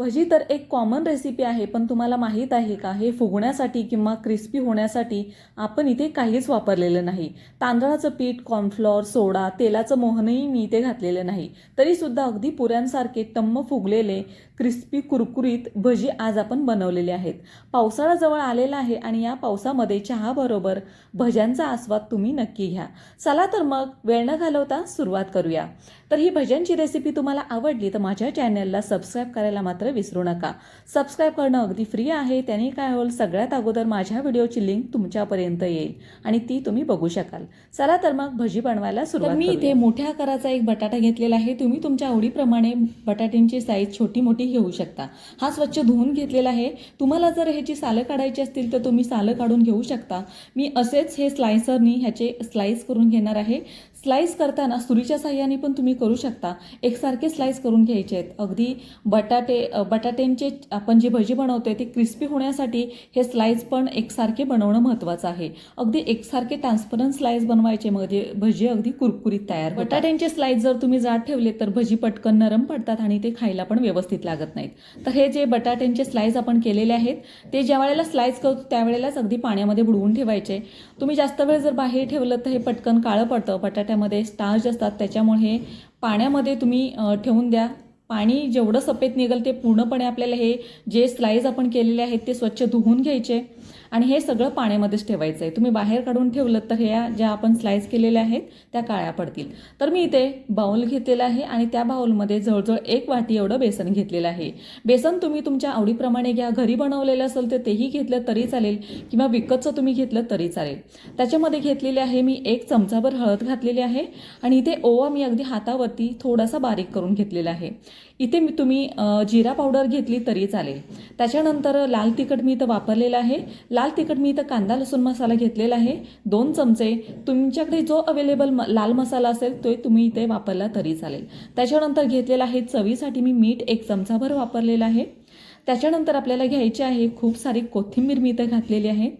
भजी तर एक common recipe आहे पण तुम्हाला माहीत आहे का हे फुगण्यासाठी किंवा क्रिस्पी होण्यासाठी आपण इथे काहीच वापरलेलं नाही. तांदळाचं पीठ कॉर्नफ्लॉर सोडा तेलाचं मोहनही मी इथे घातलेलं नाही. तरीसुद्धा अगदी पुऱ्यांसारखे टम्म फुगलेले क्रिस्पी कुरकुरीत भजी आज आपण बनवलेले आहेत. पावसाळा जवळ आलेला आहे आणि या पावसामध्ये चहाबरोबर भज्यांचा आस्वाद तुम्ही नक्की घ्या. चला तर मग वेळ न घालवता सुरुवात करूया. तर ही भज्यांची रेसिपी तुम्हाला आवडली तर माझ्या चॅनलला सबस्क्राईब करायला मात्र विसरू नका. सबस्क्राईब करणं अगदी फ्री आहे. त्याने काय होईल? सगळ्यात अगोदर माझ्या व्हिडिओची लिंक तुमच्यापर्यंत येईल आणि ती तुम्ही बघू शकाल. चला तर मग भजी बनवायला सुरुवात मी इथे मोठ्या आकाराचा एक बटाटा घेतलेला आहे. तुम्ही तुमच्या आवडीप्रमाणे बटाट्यांची साईज छोटी मोठी घेऊ शकता. हा स्वच्छ धुवून घेतलेला आहे. तुम्हाला जर ह्याची सालं काढायची असतील तर तुम्ही सालं काढून घेऊ शकता. मी असेच हे स्लायसरनी ह्याचे स्लाईस करून घेणार आहे. स्लाईस करताना सुरीच्या साह्याने पण तुम्ही करू शकता. एकसारखे स्लाईस करून घ्यायचे आहेत. अगदी बटाटे बटाट्यांचे आपण जे भजी बनवतो आहे ती क्रिस्पी होण्यासाठी हे स्लाईस पण एकसारखे बनवणं महत्त्वाचं आहे. अगदी एकसारखे ट्रान्सपरंट स्लाईस बनवायचे म्हणजे भजी अगदी कुरकुरीत तयार बटाट्यांचे स्लाईस जर तुम्ही जाड ठेवले तर भजी पटकन नरम पडतात आणि ते खायला पण व्यवस्थित लागत नाहीत. तर हे जे बटाट्यांचे स्लाईस आपण केलेले आहेत ते ज्या वेळेला स्लाईस करतो त्यावेळेलाच अगदी पाण्यामध्ये बुडवून ठेवायचे. तुम्ही जास्त वेळ जर बाहेर ठेवलं तर हे पटकन काळं पडतं. बटाट्यामध्ये स्टार्च असतात त्याच्यामुळे हे पाण्यामध्ये तुम्ही ठेवून द्या. पाणी जेवढं सफेद निघेल ते पूर्णपणे आपल्याला हे जे स्लाईज आपण केलेले आहेत ते स्वच्छ धुवून घ्यायचे. आणि हे सगळं पाण्यामध्येच ठेवायचं आहे तुम्ही बाहेर काढून ठेवलं तर ह्या ज्या आपण स्लाइस केलेल्या आहेत त्या काळ्या पडतील. तर मी इथे बाऊल घेतलेला आहे आणि त्या बाउलमध्ये जवळजवळ एक वाटी एवढं बेसन घेतलेलं आहे. बेसन तुम्ही तुमच्या आवडीप्रमाणे घ्या. घरी बनवलेलं असेल तर तेही घेतलं तरी चालेल किंवा विकतचं तुम्ही घेतलं तरी चालेल. त्याच्यामध्ये घेतलेले आहे मी एक चमचाभर हळद घातलेली आहे आणि इथे ओवा मी अगदी हातावरती थोडासा बारीक करून घेतलेला आहे. इथे मी तुम्ही जिरा पावडर घेतली तरी चालेल. त्याच्यानंतर लाल तिखट मी इथं वापरलेलं आहे. लाल तिखट मी इथं कांदा लसूण मसाला घेतलेला आहे. दोन चमचे तुमच्याकडे जो अवेलेबल म लाल मसाला असेल तो तुम्ही इथे वापरला तरी चालेल. त्याच्यानंतर घेतलेला आहे चवीसाठी मी मीठ एक चमचाभर वापरलेलं आहे. त्याच्यानंतर आपल्याला घ्यायची आहे खूप सारी कोथिंबीर मी इथं घातलेली आहे.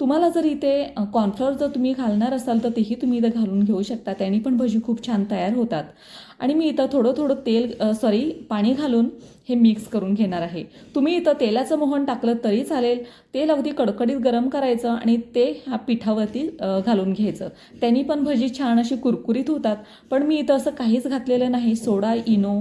तुम्हाला जर इथे कॉर्नफ्लॉवर जर तुम्ही घालणार असाल तर तेही तुम्ही इथं घालून घेऊ शकता. त्याने पण भजी खूप छान तयार होतात. आणि मी इथं थोडं थोडं तेल सॉरी पाणी घालून हे मिक्स करून घेणार आहे. तुम्ही इथं तेलाचं मोहन टाकलं तरी चालेल. तेल अगदी कडकडीत गरम करायचं आणि ते ह्या पिठावरती घालून घ्यायचं. त्यांनी पण भजी छान अशी कुरकुरीत होतात. पण मी इथं असं काहीच घातलेलं नाही. सोडा इनो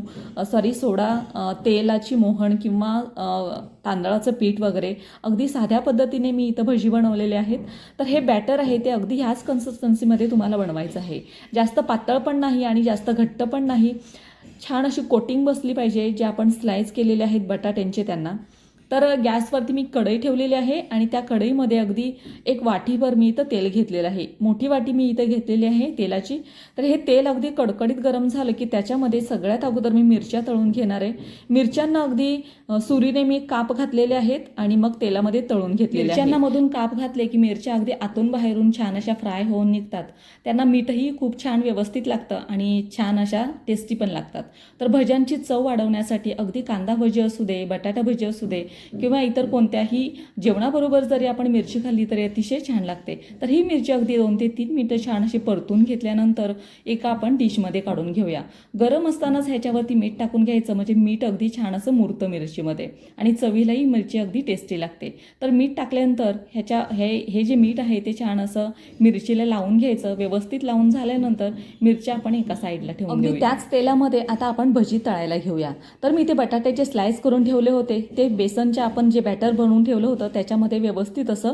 सॉरी सोडा तेलाची मोहन किंवा तांदळाचं पीठ वगैरे अगदी साध्या पद्धतीने मी इथं भजी बनवलेले आहेत. तर हे बॅटर आहे ते अगदी ह्याच कन्सिस्टन्सीमध्ये तुम्हाला बनवायचं आहे. जास्त पातळ पण नाही आणि जास्त घट्ट पण नाही. छान अशी कोटिंग बसली पाहिजे जे आपण स्लाईस केलेले आहेत बटाट्यांचे त्यांना. तर गॅसवरती मी कढई ठेवलेली आहे आणि त्या कढईमध्ये अगदी एक वाटीभर मी इथं तेल घेतलेलं आहे. मोठी वाटी मी इथं घेतलेली आहे तेलाची. तर हे तेल अगदी कडकडीत गरम झालं की त्याच्यामध्ये सगळ्यात अगोदर मी मिरच्या तळून घेणार आहे. मिरच्यांना अगदी सुरीने मी काप घातलेले आहेत आणि मग तेलामध्ये तळून घेतलेले मिरच्यांना मधून काप घातले की मिरच्या अगदी आतून बाहेरून छान अशा फ्राय होऊन निघतात. त्यांना मीठही खूप छान व्यवस्थित लागतं आणि छान अशा टेस्टी पण लागतात. तर भज्यांची चव वाढवण्यासाठी अगदी कांदा भजी असू दे बटाटा भजी असू दे किंवा इतर कोणत्याही जेवणाबरोबर जरी आपण मिरची खाल्ली तरी अतिशय छान लागते. तर ही मिरची अगदी दोन ते तीन मिनटं छान अशी परतून घेतल्यानंतर एका आपण डिशमध्ये काढून घेऊया. गरम असतानाच ह्याच्यावरती मीठ टाकून घ्यायचं म्हणजे मीठ अगदी छान असं मुरतं मिरचीमध्ये आणि चवीलाही मिरची अगदी टेस्टी लागते. तर मीठ टाकल्यानंतर ह्याच्या हे हे जे मीठ आहे ते छान असं मिरचीला लावून घ्यायचं. व्यवस्थित लावून झाल्यानंतर मिरच्या आपण एका साईडला ठेवून घेऊया. त्याच तेलामध्ये आता आपण भजी तळायला घेऊया. तर मी ते बटाट्याचे स्लाइस करून ठेवले होते. ते बेसनच्या आपण जे बॅटर बनवून ठेवलं होतं त्याच्यामध्ये व्यवस्थित असं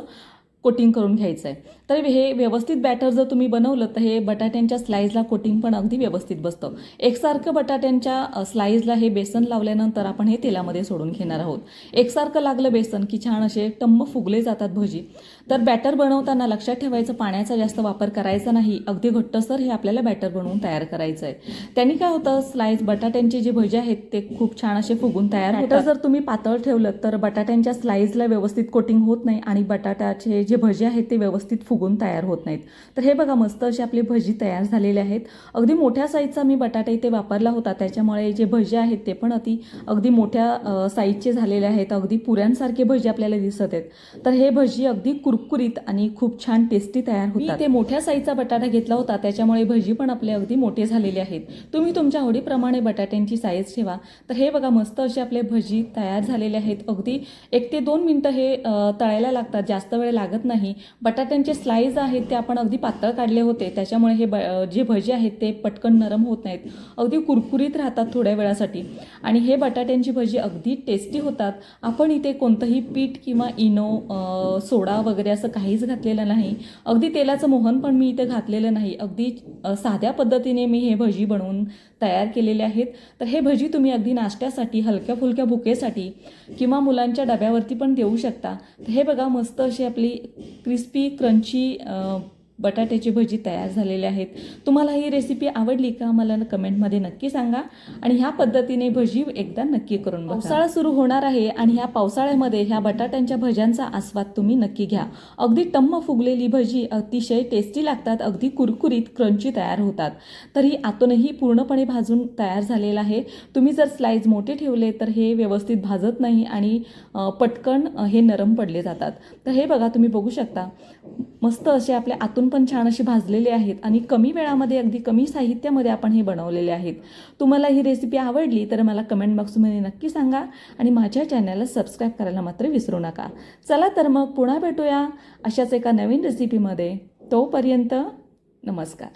कोटिंग करून घ्यायचं आहे तर हे व्यवस्थित बॅटर जर तुम्ही बनवलं तर हे बटाट्यांच्या स्लाईजला कोटिंग पण अगदी व्यवस्थित बसतं. एकसारखं बटाट्यांच्या स्लाईजला हे बेसन लावल्यानंतर आपण हे तेलामध्ये सोडून घेणार आहोत. एकसारखं लागलं बेसन की छान असे टम्म फुगले जातात भजी. तर बॅटर बनवताना लक्षात ठेवायचं पाण्याचा जास्त वापर करायचा नाही अगदी घट्टसर हे आपल्याला बॅटर बनवून तयार करायचं आहे त्यांनी काय होतं स्लाईस बटाट्यांचे जे भजी आहेत ते खूप छान असे फुगून तयार होतात. जर तुम्ही पातळ ठेवलं तर बटाट्यांच्या स्लाईजला व्यवस्थित कोटिंग होत नाही आणि बटाट्याचे जे भजी आहेत ते व्यवस्थित फुग फुगून तयार होत नाहीत. तर हे बघा मस्त अशी आपली भजी तयार झालेली आहेत. अगदी मोठ्या साईजचा मी बटाटा इथे वापरला होता. त्याच्यामुळे जे भजी आहेत ते पण अति अगदी मोठ्या साईजचे झालेले आहेत. अगदी पुऱ्यांसारखे भजी आपल्याला दिसत आहेत. तर हे भजी अगदी कुरकुरीत आणि खूप छान टेस्टी तयार होतात. मी ते मोठ्या साईजचा बटाटा घेतला होता. त्याच्यामुळे भजी पण आपले अगदी मोठे झालेले आहेत. तुम्ही तुमच्या आवडीप्रमाणे बटाट्यांची साईज ठेवा. तर हे बघा मस्त असे आपले भजी तयार झालेले आहेत. अगदी एक ते दोन मिनटं हे तळायला लागतात. जास्त वेळ लागत नाही. बटाट्यांचे स्लाईज आहेत ते आपण अगदी पातळ काढले होते. त्याच्यामुळे हे ब जे भजे आहेत ते पटकन नरम होत नाहीत. अगदी कुरकुरीत राहतात थोड्या वेळासाठी. आणि हे बटाट्यांची भजी अगदी टेस्टी होतात. आपण इथे कोणतंही पीठ किंवा इनो सोडा वगैरे असं काहीच घातलेलं नाही. अगदी तेलाचं मोहन पण मी इथे घातलेलं नाही. अगदी साध्या पद्धतीने मी हे भजी बनवून तयार केलेले आहेत. तर हे भजी तुम्ही अगदी नाश्त्यासाठी हलक्या फुलक्या भुकेसाठी किंवा मुलांच्या डब्यावरती पण देऊ शकता. तर हे बघा मस्त अशी आपली क्रिस्पी क्रंची बटाट्याची भजी तयार झालेली आहेत. तुम्हाला ही रेसिपी आवडली का? मला कमेंटमध्ये नक्की सांगा. आणि ह्या पद्धतीने भजी एकदा नक्की करून बघा. पावसाळा सुरू होणार आहे आणि ह्या पावसाळ्यामध्ये ह्या बटाट्यांच्या भज्यांचा आस्वाद तुम्ही नक्की घ्या. अगदी टम्म फुगलेली भजी अतिशय टेस्टी लागतात अगदी कुरकुरीत क्रंची तयार होतात. तर ही आतूनही पूर्णपणे भाजून तयार झालेलं आहे. तुम्ही जर स्लाईज मोठे ठेवले तर हे व्यवस्थित भाजत नाही आणि पटकन हे नरम पडले जातात. तर हे बघा तुम्ही बघू शकता. मस्त असे आपले आतून पण छान असे भाजलेले आहेत आणि कमी वेळामध्ये अगदी कमी साहित्यामध्ये आपण हे बनवलेले आहेत. तुम्हाला ही रेसिपी आवडली तर मला कमेंट बॉक्समध्ये नक्की सांगा आणि माझ्या चॅनलला सबस्क्राईब करायला मात्र विसरू नका. चला तर मग पुन्हा भेटूया अशाच एका नवीन रेसिपीमध्ये तोपर्यंत नमस्कार.